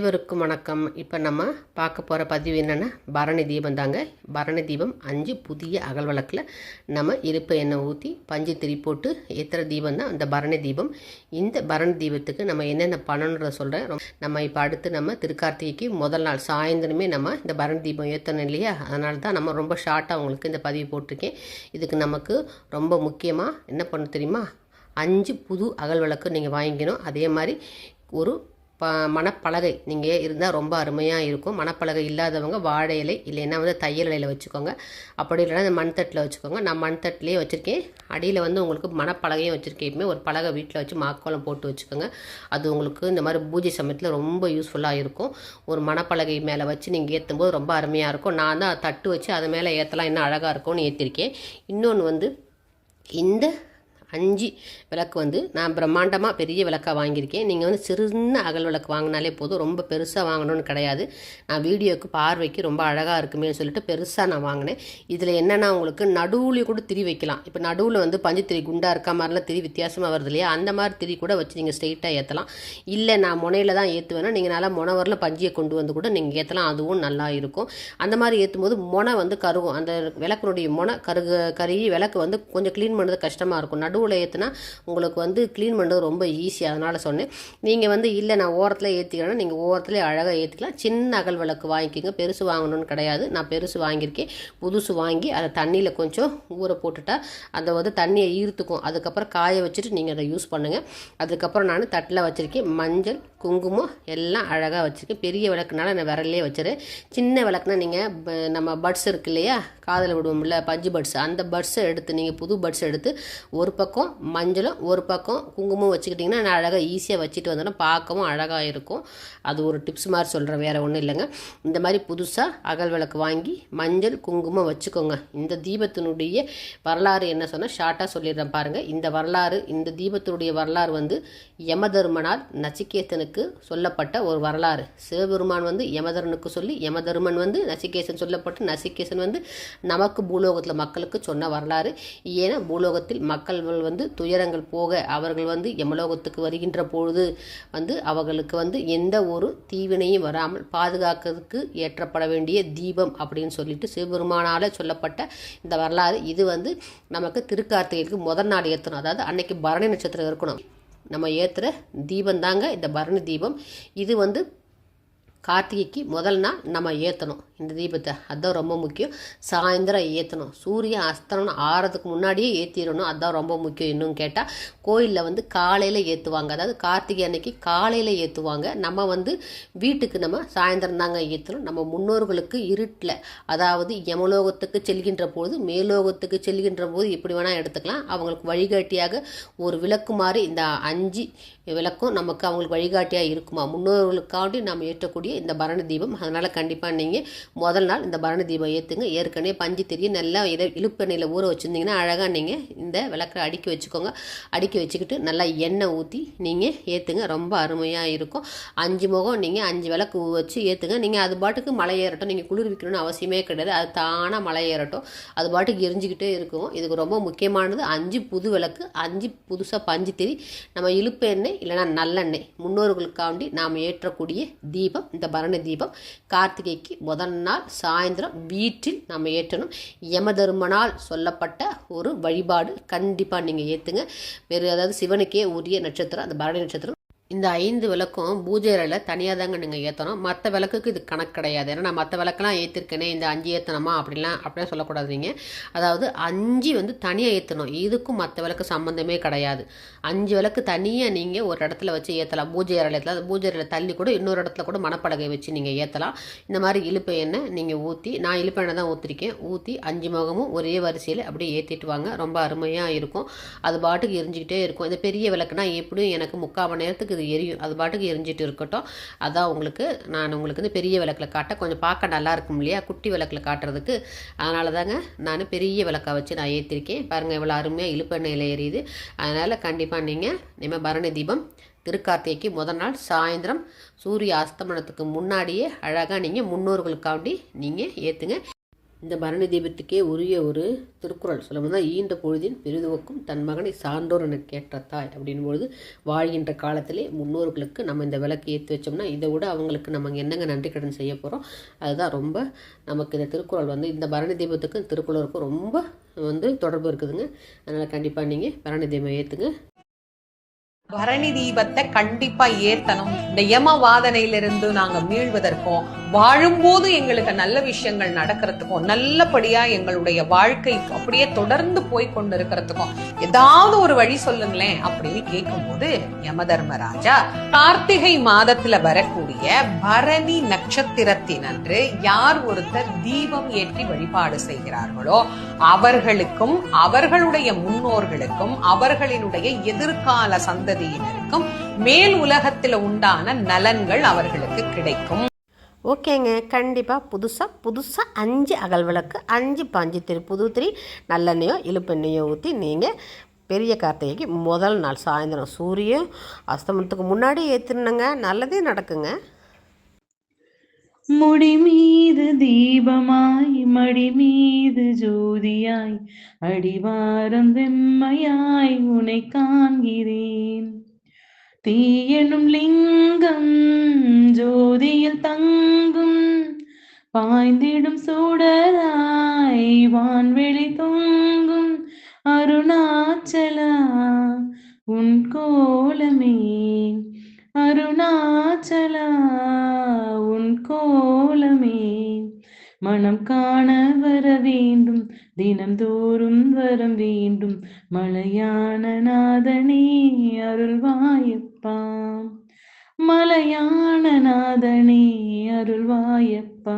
அனைவருக்கும் வணக்கம். இப்போ நம்ம பார்க்க போகிற பதிவு என்னென்னா பரணி தீபம் தாங்க. பரணி தீபம் அஞ்சு புதிய அகல் விளக்கில் நம்ம இருப்பு எண்ணெய் ஊற்றி பஞ்சு திரி போட்டு ஏற்றுற தீபம் தான் அந்த பரணி தீபம். இந்த பரணி தீபத்துக்கு நம்ம என்னென்ன பண்ணணுன்றத சொல்கிறேன் நம்ம இப்போ அடுத்து நம்ம திருக்கார்த்திகைக்கு முதல் நாள் சாயந்தரமே நம்ம இந்த பரணி தீபம் ஏற்றணும் இல்லையா? அதனால தான் நம்ம ரொம்ப ஷார்ட்டாக உங்களுக்கு இந்த பதிவு போட்டிருக்கேன். இதுக்கு நமக்கு ரொம்ப முக்கியமாக என்ன பண்ண தெரியுமா? அஞ்சு புது அகல் விளக்கு நீங்கள் வாங்கிக்கணும். அதே மாதிரி ஒரு ப மணப்பலகை நீங்கள் இருந்தால் ரொம்ப அருமையாக இருக்கும். மணப்பலகை இல்லாதவங்க வாழை இலை இல்லைன்னா வந்து தையல் இலையில் வச்சுக்கோங்க. அப்படி இல்லைன்னா அந்த மண்தட்டில் வச்சுக்கோங்க. நான் மண்தட்டிலே வச்சுருக்கேன். அடியில் வந்து உங்களுக்கு மணப்பலகையும் வச்சுருக்கேன். ஒரு பலகை வீட்டில் வச்சு மாக்கோலம் போட்டு வச்சுக்கோங்க. அது உங்களுக்கு இந்த மாதிரி பூஜை சமயத்தில் ரொம்ப யூஸ்ஃபுல்லாக இருக்கும். ஒரு மணப்பலகை மேலே வச்சு நீங்கள் ஏற்றும் போது ரொம்ப அருமையாக இருக்கும். நான் தான் தட்டு வச்சு அது மேலே ஏற்றலாம் இன்னும் அழகாக இருக்கும்னு ஏற்றிருக்கேன் இன்னொன்று வந்து இந்த அஞ்சு விளக்கு வந்து நான் பிரம்மாண்டமாக பெரிய விளக்காக வாங்கியிருக்கேன். நீங்கள் வந்து சிறுன அகல் விளக்கு வாங்கினாலே போதும். ரொம்ப பெருசாக வாங்கணும்னு கிடையாது. நான் வீடியோவுக்கு பார்வைக்கு ரொம்ப அழகாக இருக்குமே சொல்லிட்டு பெருசாக நான் வாங்கினேன். இதில் என்னென்னா உங்களுக்கு நடுவில் கூட திரி வைக்கலாம். இப்போ நடுவில் வந்து பஞ்சு திரி குண்டாக இருக்க மாதிரிலாம் திரி வித்தியாசமாக வருது இல்லையா? அந்த மாதிரி திரி கூட வச்சு நீங்கள் ஸ்ட்ரெயிட்டாக ஏற்றலாம் இல்லை நான் முனையில் தான் ஏற்றுவேன்னா நீங்கள் நல்லா முனவரில் பஞ்சியை கொண்டு வந்து கூட நீங்கள் ஏற்றலாம் அதுவும் நல்லா இருக்கும். அந்த மாதிரி ஏற்றும் போது முனை வந்து கருகும். அந்த விளக்கினுடைய முனை கருகு கருகி விளக்கு வந்து கொஞ்சம் க்ளீன் பண்ணுறது கஷ்டமாக இருக்கும். நடுவில் ஏற்றுனா உங்களுக்கு வந்து க்ளீன் பண்ணுறது ரொம்ப ஈஸி அதனால் சொன்னேன். நீங்கள் வந்து இல்லை நான் ஓரத்தில் ஏற்றிக்கிறேன்னா நீங்கள் ஓரத்துலேயே அழகாக ஏற்றிக்கலாம் சின்ன அகல் விளக்கு வாங்கிக்கோங்க. பெருசு வாங்கணும்னு கிடையாது. நான் பெருசு வாங்கியிருக்கேன். புதுசு வாங்கி அதை தண்ணியில் கொஞ்சம் ஊற போட்டுட்டா அதை வந்து தண்ணியை ஈர்த்துக்கும். அதுக்கப்புறம் காய வச்சுட்டு நீங்கள் அதை யூஸ் பண்ணுங்கள் அதுக்கப்புறம் நான் தட்டில் வச்சுருக்கேன். மஞ்சள் குங்குமம் எல்லாம் அழகாக வச்சுருக்கேன் பெரிய விளக்குனால நான் விரல்லே வச்சுரு. சின்ன விளக்குனா நீங்கள் நம்ம பட்ஸ் இருக்கு இல்லையா? காதில் விடுவோம்ல பஞ்சு பட்ஸ். அந்த பட்ஸை எடுத்து நீங்கள் புது பட்ஸ் எடுத்து ஒரு பக்கம் மஞ்சளும் ஒரு பக்கம் குங்குமம் வச்சுக்கிட்டிங்கன்னா நான் அழகாக ஈஸியாக வச்சுட்டு வந்தோன்னா பார்க்கவும் அழகாக இருக்கும். அது ஒரு டிப்ஸ் மாதிரி சொல்கிறேன் வேறு ஒன்றும் இல்லைங்க. இந்த மாதிரி புதுசாக அகல் விளக்கு வாங்கி மஞ்சள் குங்குமம் வச்சுக்கோங்க. இந்த தீபத்தினுடைய வரலாறு என்ன சொன்னால் ஷார்ட்டாக சொல்லிடுறேன் பாருங்கள் இந்த வரலாறு இந்த தீபத்தினுடைய வரலாறு வந்து யமதர்மனால் நச்சிகேசனுக்கு சொல்லப்பட்ட ஒரு வரலாறு. சிவபெருமான் வந்து யமதரனுக்கு சொல்லி யமதர்மன் வந்து நசிகேசன் சொல்லப்பட்டு நசிகேசன் வந்து நமக்கு பூலோகத்தில் மக்களுக்கு சொன்ன வரலாறு. ஏன்னா பூலோகத்தில் மக்கள் வந்து துயரங்கள் போக அவர்கள் வந்து யமலோகத்துக்கு வருகின்ற பொழுது வந்து அவர்களுக்கு வந்து எந்த ஒரு தீவினையும் வராமல் பாதுகாக்கிறதுக்கு ஏற்றப்பட வேண்டிய தீபம் அப்படின்னு சொல்லிட்டு சிவபெருமானால் சொல்லப்பட்ட இந்த வரலாறு. இது வந்து நமக்கு திருக்கார்த்திகைக்கு முதல் நாள் ஏற்றணும் அதாவது அன்னைக்கு பரணி நட்சத்திரம் இருக்கணும். நம்ம ஏற்றுற தீபம் தாங்க இந்த பரணி தீபம். இது வந்து கார்த்திகைக்கு முதல் நாள் நம்ம ஏற்றணும் இந்த தீபத்தை. அதுதான் ரொம்ப முக்கியம். சாயந்தரம் ஏற்றணும் சூரியன் அஸ்தனம் ஆறதுக்கு முன்னாடியே ஏற்றிடணும் அதுதான் ரொம்ப முக்கியம் இன்னும் கேட்டால் கோயிலில் வந்து காலையில் ஏற்றுவாங்க அதாவது கார்த்திகை அன்னைக்கு காலையில் ஏற்றுவாங்க நம்ம வந்து வீட்டுக்கு நம்ம சாயந்தரம் தாங்க ஏற்றணும் நம்ம முன்னோர்களுக்கு இருட்டில். அதாவது யமலோகத்துக்கு செல்கின்ற பொழுது மேலோகத்துக்கு செல்கின்ற போது எப்படி வேணால் எடுத்துக்கலாம். அவங்களுக்கு வழிகாட்டியாக ஒரு விளக்கு மாதிரி இந்த அஞ்சு விளக்கும் நமக்கு அவங்களுக்கு வழிகாட்டியாக இருக்குமா? முன்னோர்களுக்காண்டி நம்ம ஏற்றக்கூடிய இந்த பரண தீபம். அதனால் கண்டிப்பாக நீங்கள் முதல் நாள் இந்த பரணி தீபம் ஏற்றுங்க ஏற்கனவே பஞ்சு தெரியும் நல்லா இதை இழுப்பெண்ணெயில் ஊற வச்சுருந்தீங்கன்னா அழகாக நீங்கள் இந்த விளக்கை அடுக்கி வச்சுக்கோங்க. அடுக்கி வச்சுக்கிட்டு நல்லா எண்ணெய் ஊற்றி நீங்கள் ஏற்றுங்க ரொம்ப அருமையாக இருக்கும். அஞ்சு முகம் நீங்கள் அஞ்சு விளக்கு வச்சு ஏற்றுங்க நீங்கள் அது பாட்டுக்கு மலை ஏறட்டும். நீங்கள் குளிர் வைக்கணும்னு அவசியமே கிடையாது. அது தானாக மலை ஏறட்டும். அது பாட்டுக்கு எரிஞ்சிக்கிட்டே இருக்கும். இதுக்கு ரொம்ப முக்கியமானது அஞ்சு புது விளக்கு அஞ்சு புதுசாக பஞ்சு திரி. நம்ம இழுப்பு எண்ணெய் இல்லைனா நல்லெண்ணெய். முன்னோர்களுக்காண்டி நாம் ஏற்றக்கூடிய தீபம் இந்த பரணி தீபம். கார்த்திகைக்கு முதல் நாள் சாயந்தரம் வீட்டில் நம்ம ஏற்றணும். யமதருமனால் சொல்லப்பட்ட ஒரு வழிபாடு கண்டிப்பாக நீங்கள் ஏற்றுங்க வேறு அதாவது சிவனுக்கே உரிய நட்சத்திரம் அந்த பரணி நட்சத்திரம் இந்த ஐந்து விளக்கும் பூஜை அறையில் தனியாக தாங்க நீங்கள் ஏற்றணும் மற்ற விளக்குக்கு இது கணக்கு கிடையாது. ஏன்னா நான் மற்ற விளக்கெல்லாம் ஏற்றிருக்கேனே இந்த அஞ்சு ஏற்றணுமா அப்படிலாம் அப்படிலாம் சொல்லக்கூடாது நீங்கள் அதாவது அஞ்சு வந்து தனியாக ஏற்றணும் இதுக்கும் மற்ற விளக்கு சம்மந்தமே கிடையாது. அஞ்சு விளக்கு தனியாக நீங்கள் ஒரு இடத்துல வச்சு ஏற்றலாம் பூஜை அறையில் ஏற்றலாம் பூஜை அறையில் தள்ளி கூட இன்னொரு இடத்துல கூட மணப்பலகை வச்சு நீங்கள் ஏற்றலாம் இந்த மாதிரி இழுப்பை எண்ணெய் நீங்கள் ஊற்றி நான் இழுப்பு எண்ணெய் தான் ஊற்றிருக்கேன் ஊற்றி அஞ்சு முகமும் ஒரே வரிசையில் அப்படியே ஏற்றிட்டு வாங்க. ரொம்ப அருமையாக இருக்கும். அது பாட்டுக்கு எரிஞ்சிக்கிட்டே இருக்கும். இந்த பெரிய விளக்குனா எப்படியும் எனக்கு முக்கால் மணி நேரத்துக்கு அது எரியும். அது பாட்டுக்கு எரிஞ்சிட்டு இருக்கட்டும். அதான் உங்களுக்கு நான் உங்களுக்கு வந்து பெரிய விளக்கில் காட்ட கொஞ்சம் பார்க்க நல்லா இருக்கும் இல்லையா? குட்டி விளக்கில் காட்டுறதுக்கு. அதனால தாங்க நான் பெரிய விளக்கை வச்சு நான் ஏற்றிருக்கேன் பாருங்கள் இவ்வளோ அருமையாக இழுப்பெண்ணெயில் எரியுது. அதனால் கண்டிப்பாக நீங்கள் இனிமேல் பரணி தீபம் திருக்கார்த்திகைக்கு முதல் நாள் சாயந்தரம் சூரிய அஸ்தமனத்துக்கு முன்னாடியே அழகாக நீங்கள் முன்னோர்களுக்காண்டி நீங்கள் ஏற்றுங்க இந்த பரணி தீபத்துக்கே உரிய ஒரு திருக்குறள் சொல்லப்போனால் ஈண்ட ஈன்ற பொழுதின் பெரிதுவக்கும் தன் மகனை சான்றோர் என கேட்ட தாய் அப்படின் பொழுது வாழ்கின்ற காலத்திலே முன்னோர்களுக்கு நம்ம இந்த விளக்கு ஏற்றி வச்சோம்னா இதை விட அவங்களுக்கு நம்ம என்னங்க நன்றி கடன் செய்ய போகிறோம் அதுதான் ரொம்ப நமக்கு இந்த திருக்குறள் வந்து இந்த பரணி தீபத்துக்கும் திருக்குறளுக்கும் ரொம்ப வந்து தொடர்பு இருக்குதுங்க. அதனால் கண்டிப்பாக நீங்கள் பரணி தீபம் ஏற்றுங்க பரணி தீபத்தை கண்டிப்பா ஏத்தணும். இந்த யம வாதனையிலிருந்து நாங்க மீள்வதற்கும் வாழும்போது எங்களுக்கு நல்ல விஷயங்கள் நடக்கிறதுக்கும் நல்லபடியா எங்களுடைய வாழ்க்கை அப்படியே தொடர்ந்து போய் கொண்டு இருக்கிறதுக்கும் ஏதாவது ஒரு வழி சொல்லுங்களேன் அப்படின்னு கேட்கும்போது யம தர்மராஜா கார்த்திகை மாதத்துல வரக்கூடிய பரணி நட்சத்திரத்தினன்று யார் ஒருத்தர் தீபம் ஏற்றி வழிபாடு செய்கிறார்களோ அவர்களுக்கும் அவர்களுடைய முன்னோர்களுக்கும் அவர்களினுடைய எதிர்கால சந்ததியினருக்கும் மேல் உலகத்தில் உண்டான நலன்கள் அவர்களுக்கு கிடைக்கும். ஓகேங்க. கண்டிப்பாக புதுசாக புதுசாக அஞ்சு அகல் விளக்கு அஞ்சு பஞ்சு திரி புது திரி நல்லெண்ணெயோ இழுப்பெண்ணையோ ஊற்றி நீங்கள் பெரிய கார்த்திகைக்கு முதல் நாள் சாயந்தரம் சூரியன் அஸ்தமனத்துக்கு முன்னாடி ஏற்றுனங்க நல்லதே நடக்குங்க. முடி மீது தீபமாய் மடி மீது ஜோதியாய் அடிவாரம் வெம்மையாய் உனை காண்கிறேன். தீயனும் லிங்கம் ஜோதியில் தங்க பாய்ந்திடும் சூடராய் வான்வெளி தொங்கும் அருணாச்சலா உன் கோலமே. அருணாச்சலா உன் கோலமே. மனம் காண வர வேண்டும் தினம்தோறும் வரம் வேண்டும். மலையான நாதனே அருள்வாயப்பா. மலையான நாதனே அருள்வாயப்பா. pa